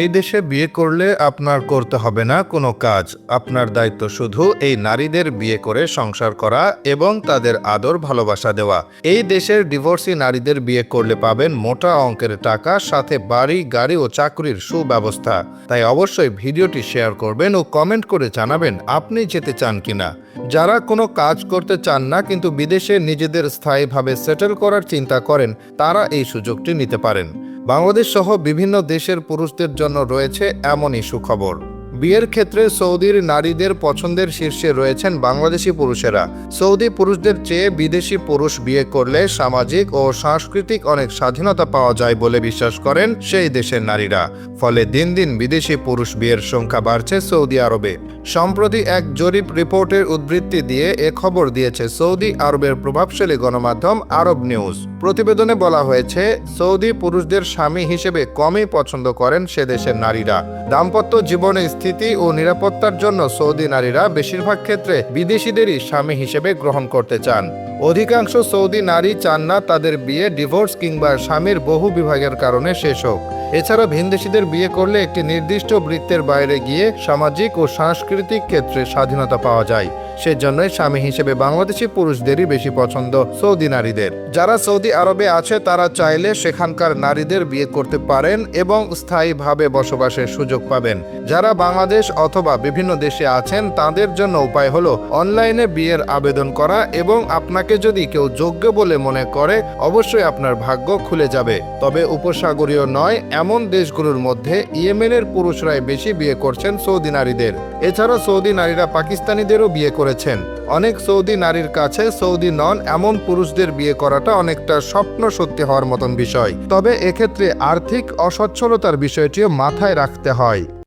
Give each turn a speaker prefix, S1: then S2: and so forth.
S1: এই দেশে বিয়ে করলে আপনার করতে হবে না কোনো কাজ। আপনার দায়িত্ব শুধু এই নারীদের বিয়ে করে সংসার করা এবং তাদের আদর ভালোবাসা দেওয়া। এই দেশের ডিভোর্সি নারীদের বিয়ে করলে পাবেন মোটা অঙ্কের টাকা, সাথে বাড়ি, গাড়ি ও চাকরির সুব্যবস্থা। তাই অবশ্যই ভিডিওটি শেয়ার করবেন ও কমেন্ট করে জানাবেন আপনি যেতে চান কিনা। যারা কোনো কাজ করতে চান না কিন্তু বিদেশে নিজেদের স্থায়ীভাবে সেটেল করার চিন্তা করেন, তারা এই সুযোগটি নিতে পারেন। বাংলাদেশ সহ বিভিন্ন দেশের পুরুষদের জন্য রয়েছে এমনই সুখবর। বিয়ের ক্ষেত্রে সৌদির নারীদের পছন্দের শীর্ষে রয়েছেন বাংলাদেশি পুরুষেরা। সৌদি পুরুষদের চেয়ে বিদেশি পুরুষ বিয়ে করলে সামাজিক ও সাংস্কৃতিক অনেক স্বাধীনতা পাওয়া যায় বলে বিশ্বাস করেন সেই দেশের নারীরা। ফলে দিন দিন বিদেশি পুরুষ বিয়ের সংখ্যা বাড়ছে সৌদি আরবে। সম্প্রতি এক জরিপ রিপোর্টের উদ্বৃত্তি দিয়ে এ খবর দিয়েছে সৌদি আরবের প্রভাবশালী গণমাধ্যম আরব নিউজ। প্রতিবেদনে বলা হয়েছে, সৌদি পুরুষদের স্বামী হিসেবে কমই পছন্দ করেন সে দেশের নারীরা। দাম্পত্য জীবনে স্থিতি ও নিরাপত্তার জন্য সৌদি নারীরা বেশিরভাগ ক্ষেত্রে বিদেশিদেরই স্বামী হিসেবে গ্রহণ করতে চান। অধিকাংশ সৌদি নারী চান না তাদের বিয়ে, ডিভোর্স কিংবা স্বামীর বহু বিভাগের কারণে শেষ হোক। এছাড়া ভিনদেশিদের বিয়ে করলে একটি নির্দিষ্ট বৃত্তের বাইরে গিয়ে সামাজিক ও সাংস্কৃতিক ক্ষেত্রে স্বাধীনতা পাওয়া যায়। সেজন্যই স্বামী হিসেবে বাংলাদেশি পুরুষদেরই বেশি পছন্দ সৌদি নারীদের। যারা সৌদি আরবে আছে, তারা চাইলে সেখানকার নারীদের বিয়ে করতে পারেন এবং স্থায়ীভাবে বসবাসের সুযোগ পাবেন। যারা বাংলাদেশ অথবা বিভিন্ন দেশে আছেন, তাদের জন্য উপায় হলো অনলাইনে বিয়ের আবেদন করা এবং আপনাকে যদি কেউ যোগ্য বলে মনে করে, অবশ্যই আপনার ভাগ্য খুলে যাবে। তবে উপসাগরীয় নয়, এমন দেশগুলোর মধ্যে ইয়েমেনের পুরুষরাই বেশি বিয়ে করছেন সৌদি নারীদের। এছাড়া সৌদি নারীরা পাকিস্তানিদেরও বিয়ে করেছেন। অনেক সৌদি নারীর কাছে সৌদি নন, এমন পুরুষদের বিয়ে করাটা অনেকটা স্বপ্ন সত্যি হওয়ার মতন বিষয়। তবে এক্ষেত্রে আর্থিক অসচ্ছলতার বিষয়টিও মাথায় রাখতে হয়।